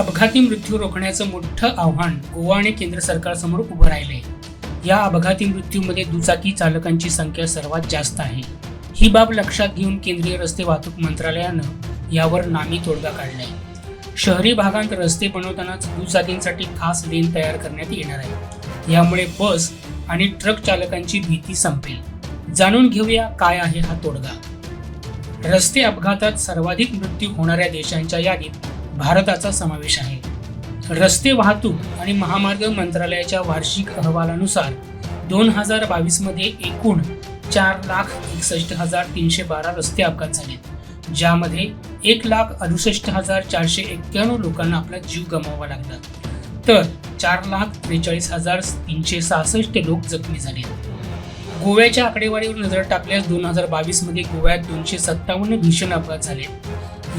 अपघाती मृत्यू रोखण्याचं मोठं आव्हान गोवा आणि केंद्र सरकारसमोर उभं राहिलंय. या अपघाती मृत्यूमध्ये दुचाकी चालकांची संख्या सर्वात जास्त आहे. ही बाब लक्षात घेऊन केंद्रीय रस्ते वाहतूक मंत्रालयानं यावर नामी तोडगा काढलाय. शहरी भागांत रस्ते बनवतानाच दुचाकींसाठी खास लेन तयार करण्यात येणार आहे. यामुळे बस आणि ट्रक चालकांची भीती संपेल. जाणून घेऊया काय आहे हा तोडगा. रस्ते अपघातात सर्वाधिक मृत्यू होणाऱ्या देशांच्या यादीत भारताचा समावेश आहे. रस्ते वाहतूक आणि महामार्ग मंत्रालयाच्या वार्षिक अहवालानुसार दोन हजार बावीसमध्ये एकूण चार लाख एकसष्ट हजार तीनशे बारा रस्ते अपघात झालेत ज्यामध्ये एक लाख अडुसष्ट हजार चारशे एक्क्याण्णव लोकांना आपला जीव गमावा लागला. तर चार लाख त्रेचाळीस हजार तीनशे सहासष्ट लोक जखमी झाले. गोव्याच्या आकडेवारीवर नजर टाकल्यास दोन हजार बावीसमध्ये गोव्यात दोनशे सत्तावन्न भीषण अपघात झाले.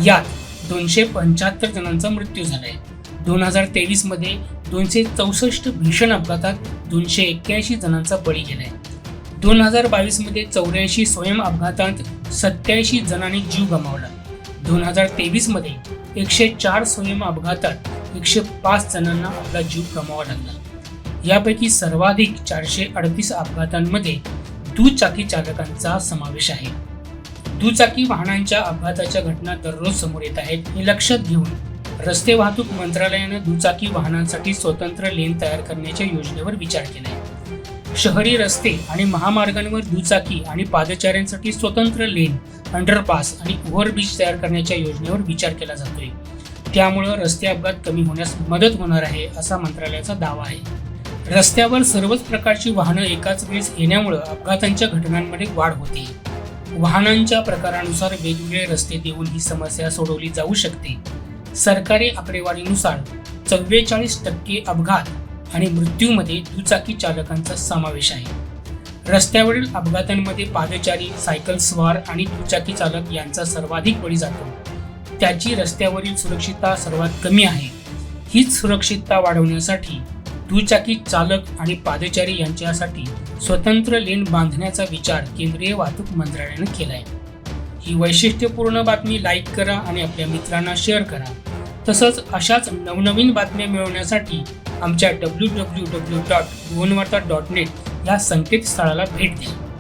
यात दोनशे पंच्याहत्तर जणांचा मृत्यू झालाय. दोन हजार तेवीसमध्ये दोनशे चौसष्ट भीषण अपघातात दोनशे एक्क्याऐंशी जणांचा बळी गेलाय. दोन हजार बावीसमध्ये चौऱ्याऐंशी स्वयं अपघातात सत्याऐंशी जणांनी जीव गमावला. दोन हजार तेवीसमध्ये एकशे चार स्वयं अपघातात एकशे पाच जणांना आपला जीव गमावा लागला. यापैकी सर्वाधिक चारशे अडतीस अपघातांमध्ये दुचाकी चालकांचा समावेश आहे. दुचाकी वाहनांच्या अपघाताच्या घटना दररोज समोर येत आहेत हे लक्षात घेऊन रस्ते वाहतूक मंत्रालयानं दुचाकी वाहनांसाठी स्वतंत्र लेन तयार करण्याच्या योजनेवर विचार केलाय. शहरी रस्ते आणि महामार्गांवर दुचाकी आणि पादचाऱ्यांसाठी स्वतंत्र लेन अंडरपास आणि ओव्हरब्रिज तयार करण्याच्या योजनेवर विचार केला जातोय. त्यामुळं रस्ते अपघात कमी होण्यास मदत होणार आहे असा मंत्रालयाचा दावा आहे. रस्त्यावर सर्वच प्रकारची वाहनं एकाच वेळेस येण्यामुळं अपघातांच्या घटनांमध्ये वाढ होते. वाहनांच्या प्रकारानुसार वेगवेगळे रस्ते देऊन ही समस्या सोडवली जाऊ शकते. सरकारी आकडेवारीनुसार चव्वेचाळीस टक्के अपघात आणि मृत्यूमध्ये दुचाकी चालकांचा समावेश आहे. रस्त्यावरील अपघातांमध्ये पादचारी सायकल स्वार आणि दुचाकी चालक यांचा सर्वाधिक बळी जातो. त्याची रस्त्यावरील सुरक्षितता सर्वात कमी आहे. हीच सुरक्षितता वाढवण्यासाठी दुचाकी चालक आणि पादचारी यांच्यासाठी स्वतंत्र लेन बांधण्याचा विचार केंद्रीय वाहतूक मंत्रालयानं आहे ही वैशिष्ट्यपूर्ण बातमी लाईक करा आणि आपल्या मित्रांना शेअर करा. तसंच अशाच नवनवीन बातम्या मिळवण्यासाठी आमच्या W W W dot Bhuvanvarta dot net या संकेतस्थळाला भेट द्या.